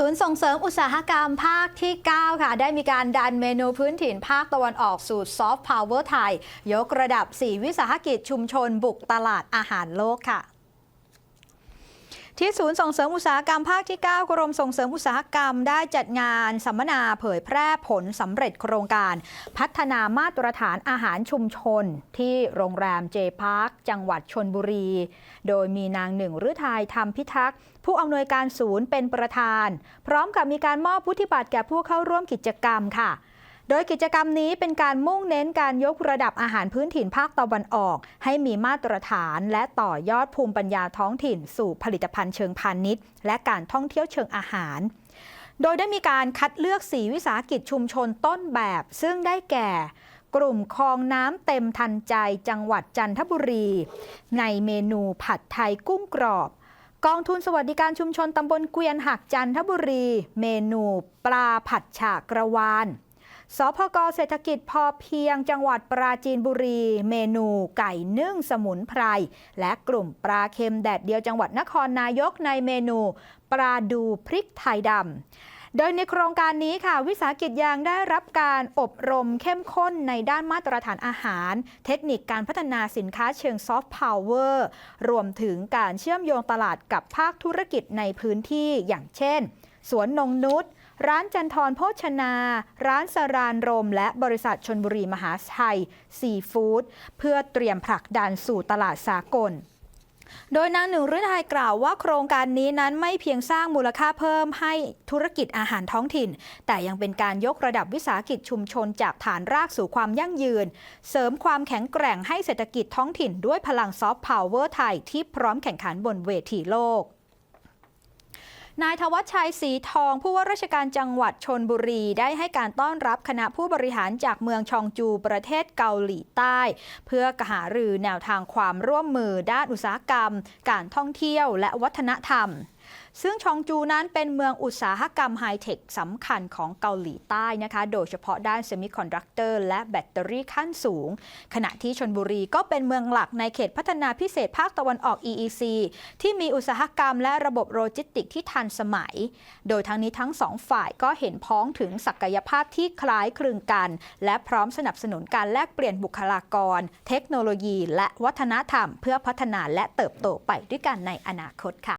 ศูนย์ส่งเสริมอุตสาหกรรมภาคที่ 9 ค่ะ ได้มีการดันเมนูพื้นถิ่นภาคตะวันออกสู่ซอฟต์พาวเวอร์ไทย ยกระดับ 4 วิสาหกิจชุมชนบุกตลาดอาหารโลกค่ะที่ศูนย์ส่งเสริมอุตสาหกรรมภาคที่ 9 กรมส่งเสริมอุตสาหกรรมได้จัดงานสัมมนาเผยแพร่ผลสำเร็จโครงการ พัฒนามาตรฐานอาหารชุมชน ที่โรงแรมเจพาร์ค จังหวัดชนบุรี โดยมีนางหนึ่งฤทัยธรรมพิทักษ์ผู้อำนวยการศูนย์เป็นประธาน พร้อมกับมีการมอบวุฒิบัตรแก่ผู้เข้าร่วมกิจกรรมค่ะโดยกิจกรรมนี้เป็นการมุ่งเน้นการยกระดับอาหารพื้นถิ่นภาคตะวันออก ให้มีมาตรฐานและต่อยอดภูมิปัญญาท้องถิ่น สู่ผลิตภัณฑ์เชิงพาณิชย์ และการท่องเที่ยวเชิงอาหาร โดยได้มีการคัดเลือกสีวิสาหกิจชุมชนต้นแบบ ซึ่งได้แก่ กลุ่มคลองน้ำเต็มทันใจจังหวัดจันทบุรี ในเมนูผัดไทยกุ้งกรอบ กองทุนสวัสดิการชุมชนตำบลเกวียนหักจันทบุรี เมนูปลาผัดฉากกระวานสพกเศรษฐกิจพอเพียงจังหวัดปราจีนบุรี เมนูไก่นึ่งสมุนไพร และกลุ่มปลาเค็มแดดเดียวจังหวัดนครนายกในเมนู ปลาดูพริกไทยดำ โดยในโครงการนี้ค่ะ วิสาหกิจยางได้รับการอบรมเข้มข้นในด้านมาตรฐานอาหาร เทคนิคการพัฒนาสินค้าเชิงซอฟต์พาวเวอร์รวมถึงการเชื่อมโยงตลาดกับภาคธุรกิจในพื้นที่อย่างเช่น สวนนงนุษร้านจันทรโภชนา ร้านสรานรม และบริษัทชนบุรีมหาชัยซีฟู้ดเพื่อเตรียมผลักดันสู่ตลาดสากล โดยนางหนึ่งฤทัยกล่าวว่าโครงการนี้นั้นไม่เพียงสร้างมูลค่าเพิ่มให้ธุรกิจอาหารท้องถิ่น แต่ยังเป็นการยกระดับวิสาหกิจชุมชนจากฐานรากสู่ความยั่งยืน เสริมความแข็งแกร่งให้เศรษฐกิจท้องถิ่นด้วยพลังซอฟต์พาวเวอร์ไทยที่พร้อมแข่งขันบนเวทีโลก นายธวัชชัยศรีทองผู้ว่าราชการจังหวัดชนบุรี ได้ให้การต้อนรับคณะผู้บริหารจากเมืองชองจูประเทศเกาหลีใต้ เพื่อกหารือแนวทางความร่วมมือด้านอุตสาหกรรม การท่องเที่ยวและวัฒนธรรม ซึ่งชองจูนั้นเป็นเมืองอุตสาหกรรมไฮเทคสำคัญของเกาหลีใต้นะคะ โดยเฉพาะด้านเซมิคอนดักเตอร์และแบตเตอรี่ขั้นสูง ขณะที่ชนบุรีก็เป็นเมืองหลักในเขตพัฒนาพิเศษภาคตะวันออก EEC ที่มีอุตสาหกรรมและระบบโลจิสติกที่ทันสมัย โดยทั้งนี้ทั้งสองฝ่ายก็เห็นพ้องถึงศักยภาพที่คล้ายคลึงกัน และพร้อมสนับสนุนการแลกเปลี่ยนบุคลากร เทคโนโลยี และวัฒนธรรม เพื่อพัฒนาและเติบโตไปด้วยกันในอนาคตค่ะ